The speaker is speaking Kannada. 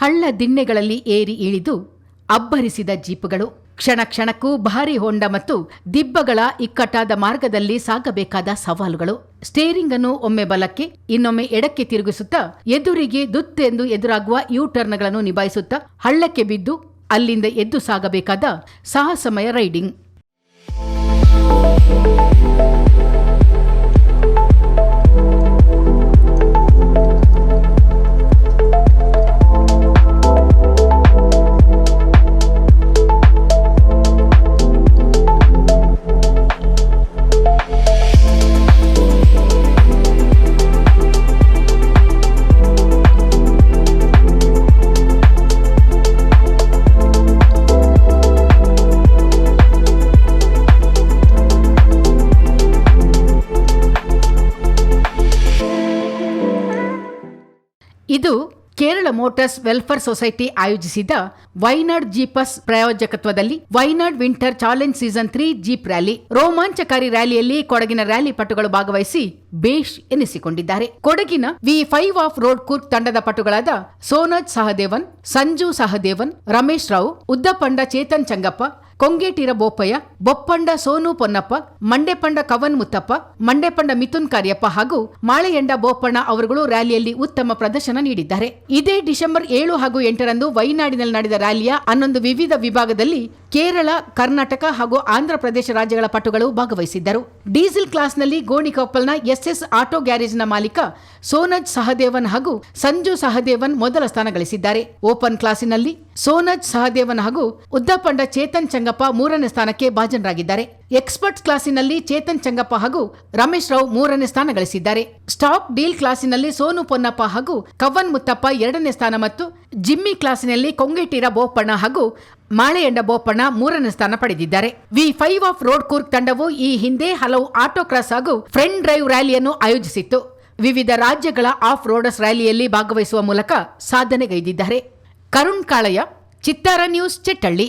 ಹಳ್ಳ ದಿಣ್ಣೆಗಳಲ್ಲಿ ಏರಿ ಇಳಿದು ಅಬ್ಬರಿಸಿದ ಜೀಪುಗಳು ಕ್ಷಣ ಕ್ಷಣಕ್ಕೂ ಭಾರಿ ಹೊಂಡ ಮತ್ತು ದಿಬ್ಬಗಳ ಇಕ್ಕಟ್ಟಾದ ಮಾರ್ಗದಲ್ಲಿ ಸಾಗಬೇಕಾದ ಸವಾಲುಗಳು. ಸ್ಟೇರಿಂಗ್ ಅನ್ನು ಒಮ್ಮೆ ಬಲಕ್ಕೆ, ಇನ್ನೊಮ್ಮೆ ಎಡಕ್ಕೆ ತಿರುಗಿಸುತ್ತಾ, ಎದುರಿಗೆ ದುತ್ತೆಂದು ಎದುರಾಗುವ ಯೂ ಟರ್ನ್ಗಳನ್ನು ನಿಭಾಯಿಸುತ್ತಾ ಹಳ್ಳಕ್ಕೆ ಬಿದ್ದು ಅಲ್ಲಿಂದ ಎದ್ದು ಸಾಗಬೇಕಾದ ಸಾಹಸಮಯ ರೈಡಿಂಗ್. ಇದು ಕೇರಳ ಮೋಟರ್ಸ್ ವೆಲ್ಫೇರ್ ಸೊಸೈಟಿ ಆಯೋಜಿಸಿದ Wayanad jeeps ಪ್ರಾಯೋಜಕತ್ವದಲ್ಲಿ Wayanad winter challenge season three jeep rally. ರೋಮಾಂಚಕಾರಿ ರ್ಯಾಲಿಯಲ್ಲಿ ಕೊಡಗಿನ ರ್ಯಾಲಿ ಪಟುಗಳು ಭಾಗವಹಿಸಿ ಬೇಷ್ ಎನಿಸಿಕೊಂಡಿದ್ದಾರೆ. ಕೊಡಗಿನ V five off road Coorg ತಂಡದ ಪಟುಗಳಾದ ಸೋನಜ್ ಸಹದೇವನ್, ಸಂಜು ಸಹದೇವನ್, ರಮೇಶ್ ರಾವ್, ಉದ್ದಪಂಡ ಚೇತನ್ ಚಂಗಪ್ಪ, ಕೊಂಗೇಟಿರ ಬೋಪಯ್ಯ ಬೊಪ್ಪಂಡ ಸೋನು ಪೊನ್ನಪ್ಪ ಮಂಡೆಪಂಡ ಕವನ್ ಮುತ್ತಪ್ಪ ಮಂಡೆಪಂಡ ಮಿಥುನ್ ಕಾರ್ಯಪ್ಪ ಹಾಗೂ ಮಾಳೆಯಂಡ ಬೋಪಣ್ಣ ಅವರುಗಳು ರ್ಯಾಲಿಯಲ್ಲಿ ಉತ್ತಮ ಪ್ರದರ್ಶನ ನೀಡಿದ್ದಾರೆ. ಇದೇ ಡಿಸೆಂಬರ್ ಏಳು ಹಾಗೂ ಎಂಟರಂದು ವೈನಾಡಿನಲ್ಲಿ ನಡೆದ ರ್ಯಾಲಿಯ ಹನ್ನೊಂದು ವಿವಿಧ ವಿಭಾಗದಲ್ಲಿ ಕೇರಳ, ಕರ್ನಾಟಕ ಹಾಗೂ ಆಂಧ್ರ ಪ್ರದೇಶ ರಾಜ್ಯಗಳ ಪಟುಗಳು ಭಾಗವಹಿಸಿದ್ದರು. ಡೀಸೆಲ್ ಕ್ಲಾಸ್ನಲ್ಲಿ ಗೋಣಿಕೊಪ್ಪಲ್ನ ಎಸ್ಎಸ್ ಆಟೋ ಗ್ಯಾರೇಜ್ನ ಮಾಲೀಕ ಸೋನಜ್ ಸಹದೇವನ್ ಹಾಗೂ ಸಂಜು ಸಹದೇವನ್ ಮೊದಲ ಸ್ಥಾನ ಗಳಿಸಿದ್ದಾರೆ. ಓಪನ್ ಕ್ಲಾಸಿನಲ್ಲಿ ಸೋನಜ್ ಸಹದೇವನ್ ಹಾಗೂ ಉದ್ದಪಂಡ ಚೇತನ್ ಚಂಗಪ್ಪ ಮೂರನೇ ಸ್ಥಾನಕ್ಕೆ ಭಾಜನರಾಗಿದ್ದಾರೆ ಎಕ್ಸ್ಪರ್ಟ್ಸ್ ಕ್ಲಾಸಿನಲ್ಲಿ ಚೇತನ್ ಚಂಗಪ್ಪ ಹಾಗೂ ರಮೇಶ್ ರಾವ್ ಮೂರನೇ ಸ್ಥಾನ ಗಳಿಸಿದ್ದಾರೆ. ಸ್ಟಾಕ್ ಡೀಲ್ ಕ್ಲಾಸಿನಲ್ಲಿ ಸೋನು ಪೊನ್ನಪ್ಪ ಹಾಗೂ ಕವ್ವನ್ ಮುತ್ತಪ್ಪ ಎರಡನೇ ಸ್ಥಾನ ಮತ್ತು ಜಿಮ್ಮಿ ಕ್ಲಾಸಿನಲ್ಲಿ ಕೊಂಗೇಟಿರ ಬೋಪಣ್ಣ ಹಾಗೂ ಮಾಳೆಯಂಡ ಬೋಪಣ್ಣ ಮೂರನೇ ಸ್ಥಾನ ಪಡೆದಿದ್ದಾರೆ. V five off road Coorg ತಂಡವು ಈ ಹಿಂದೆ ಹಲವು ಆಟೋ ಕ್ರಾಸ್ ಹಾಗೂ ಫ್ರೆಂಡ್ ಡ್ರೈವ್ ರ್ಯಾಲಿಯನ್ನು ಆಯೋಜಿಸಿತ್ತು. ವಿವಿಧ ರಾಜ್ಯಗಳ ಆಫ್ ರೋಡರ್ಸ್ ರ್ಯಾಲಿಯಲ್ಲಿ ಭಾಗವಹಿಸುವ ಮೂಲಕ ಸಾಧನೆಗೈದಿದ್ದಾರೆ. ಕರುಣ್ ಕಾಳಯ್ಯ, ಚಿತ್ತಾರ ನ್ಯೂಸ್ ಚಿಟ್ಟಳ್ಳಿ